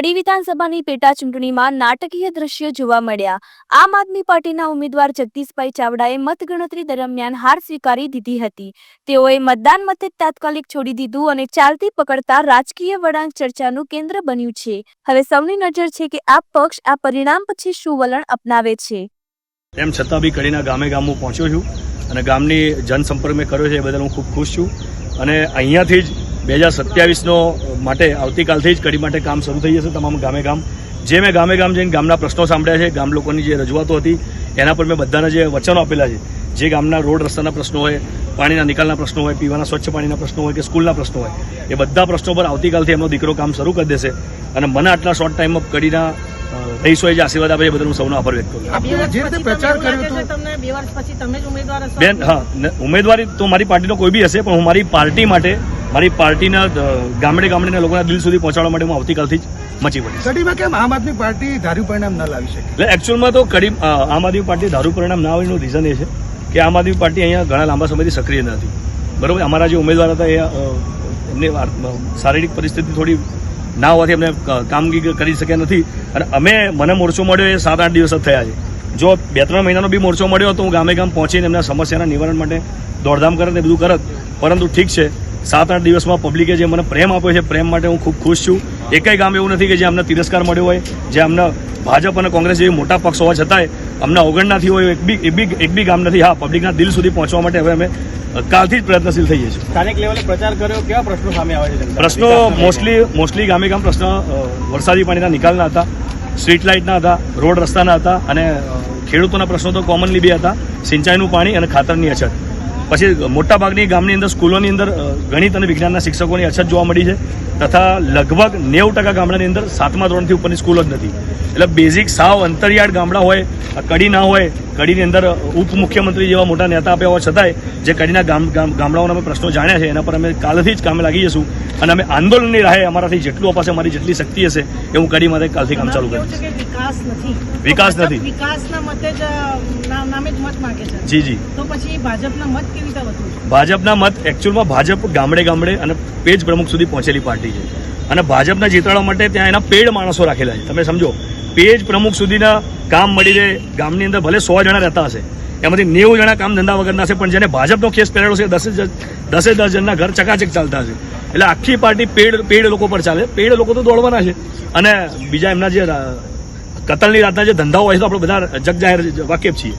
કડી વિધાનસભાની પેટા ચૂંટણીમાં નાટકીય દ્રશ્યો જોવા મળ્યા. આમ આદમી પાર્ટીના ઉમેદવાર જગદીશભાઈ ચાવડાએ મતગણતરી દરમિયાન હાર સ્વીકારી દીધી હતી. તેઓએ મતદાન મથક તાત્કાલિક છોડી દીધું અને ચાલતી પકડતા રાજકીય વળાંક ચર્ચાનું કેન્દ્ર બન્યું છે. હવે સૌની નજર છે કે આ પક્ષ આ પરિણામ પછી શું વલણ અપનાવે છે. તેમ છતાં બી કડીના ગામે ગામ હું પહોંચ્યો છું અને ગામની જનસંપર્ક મેં કર્યો છે એ બદલ હું ખૂબ ખુશ છું. અને અહીંયાથી જ બે હજાર સત્યાવીસનો માટે આવતીકાલથી જ કડી માટે કામ શરૂ થઈ જશે તમામ ગામે ગામ જે મેં ગામે ગામ જઈને ગામના પ્રશ્નો સાંભળ્યા છે ગામ લોકોની જે રજૂઆતો હતી એના પર મેં બધાના જે વચનો આપેલા છે જે ગામના રોડ રસ્તાના પ્રશ્નો હોય પાણીના નિકાલના પ્રશ્નો હોય પીવાના સ્વચ્છ પાણીના પ્રશ્નો હોય કે સ્કૂલના પ્રશ્નો હોય એ બધા પ્રશ્નો પર આવતીકાલથી એમનો દીકરો કામ શરૂ કરી દેશે. અને મને આટલા શોર્ટ ટાઈમમાં કડીના રહીશોએ જે આશીર્વાદ આપે છે એ બદલ હું સૌનો આભાર વ્યક્ત કરું બેન હા ને ઉમેદવારી તો મારી પાર્ટીનો કોઈ બી હશે પણ હું મારી પાર્ટી માટે મારી પાર્ટીના ગામડે ગામડેના લોકોના દિલ સુધી પહોંચાડવા માટે હું આવતીકાલથી જ મચી પડીશ. કડીમાં કેમ આમ આદમી પાર્ટી ધાર્યું પરિણામ ન લાવી શકે? એટલે એકચ્યુઅલમાં તો કડી આમ આદમી પાર્ટી ધારું પરિણામ ના આવેનું રીઝન એ છે કે આમ આદમી પાર્ટી અહીંયા ઘણા લાંબા સમયથી સક્રિય નથી બરોબર? અમારા જે ઉમેદવાર હતા એ એમને શારીરિક પરિસ્થિતિ થોડી ના હોવાથી એમને કામગીરી કરી શક્યા નથી. અને અમે મને મોરચો મળ્યો એ સાત આઠ દિવસ જ થયા છે. જો બે ત્રણ મહિનાનો બી મોરચો મળ્યો તો હું ગામે ગામ પહોંચીને એમના સમસ્યાના નિવારણ માટે દોડધામ કરત ને બધું કરત. પરંતુ ઠીક છે સાત આઠ દિવસમાં પબ્લિકે જે મને પ્રેમ આપ્યો છે પ્રેમ માટે હું ખૂબ ખુશ છું. એકાઈ ગામ એવું નથી કે જે અમને તિરસ્કાર મળ્યો હોય જે અમને ભાજપ અને કોંગ્રેસ જેવી મોટા પક્ષ હોવા છતાંય અમને અવગણનાથી હોય એક બી એક બી એક બી ગામ નથી. હા પબ્લિકના દિલ સુધી પહોંચવા માટે હવે અમે કાલથી જ પ્રયત્નશીલ થઈએ છીએ. સ્થાનિક લેવલે પ્રચાર કર્યો કેવા પ્રશ્નો સામે આવે છે પ્રશ્નો મોસ્ટલી મોસ્ટલી ગામે ગામ પ્રશ્ન વરસાદી પાણીના નિકાલના હતા સ્ટ્રીટ લાઇટના હતા રોડ રસ્તાના હતા અને ખેડૂતોના પ્રશ્નો તો કોમનલી બી હતા. સિંચાઈનું પાણી અને ખાતરની અછત. પછી મોટાભાગની ગામની અંદર, સ્કૂલોની અંદર ગણિત અને વિજ્ઞાનના શિક્ષકોની અછત જોવા મળી છે તથા લગભગ નેવું ટકા ગામડાની અંદર સાતમા ધોરણથી ઉપરની સ્કૂલો જ નથી. એટલે બેઝિક સાવ અંતરિયાળ ગામડા હોય કડી ના હોય, કડીની અંદર ઉપમુખ્યમંત્રી જેવા મોટા નેતા આપ્યા હોવા છતાંય, જે કડીના ગામ, ગામ- ગામડાઓના અમે પ્રશ્નો જાણ્યા છે, એના પર અમે કાલથી જ કામે લાગી જશું. અને અમે આંદોલનની રાહે અમારાથી જેટલું અપાશે અમારી જેટલી શક્તિ હશે એ હું કડી માટે કાલથી કામ ચાલુ કરીશ વિકાસ નથી? વિકાસ નથી. વિકાસના મતે જ નામે જ મત માંગે છે? જી જી. તો પછી ભાજપના મત કેવી રીતે વધુ ભાજપના મત એકચ્યુઅલમાં ભાજપ ગામડે ગામડે અને પેજ પ્રમુખ સુધી પહોંચેલી પાર્ટી છે. અને ભાજપના જીતાડવા માટે ત્યાં એના પેડ માણસો રાખેલા છે. તમે સમજો પેજ પ્રમુખ સુધીના કામ મળી રહે ગામની અંદર ભલે સો જણા રહેતા હશે એમાંથી નેવું જણા કામ ધંધા વગરના છે, પણ જેને ભાજપનો કેસ પહેરેલો છે દસે દસે દસ જણના ઘર ચકાચક ચાલતા હશે એટલે આખી પાર્ટી પેડ પેડ લોકો પર ચાલે. પેડ લોકો તો દોડવાના છે. અને બીજા એમના જે કતલની રાતના જે ધંધાઓ હોય છે, તો આપણે બધા જગ જાહેર વાકેફ છીએ.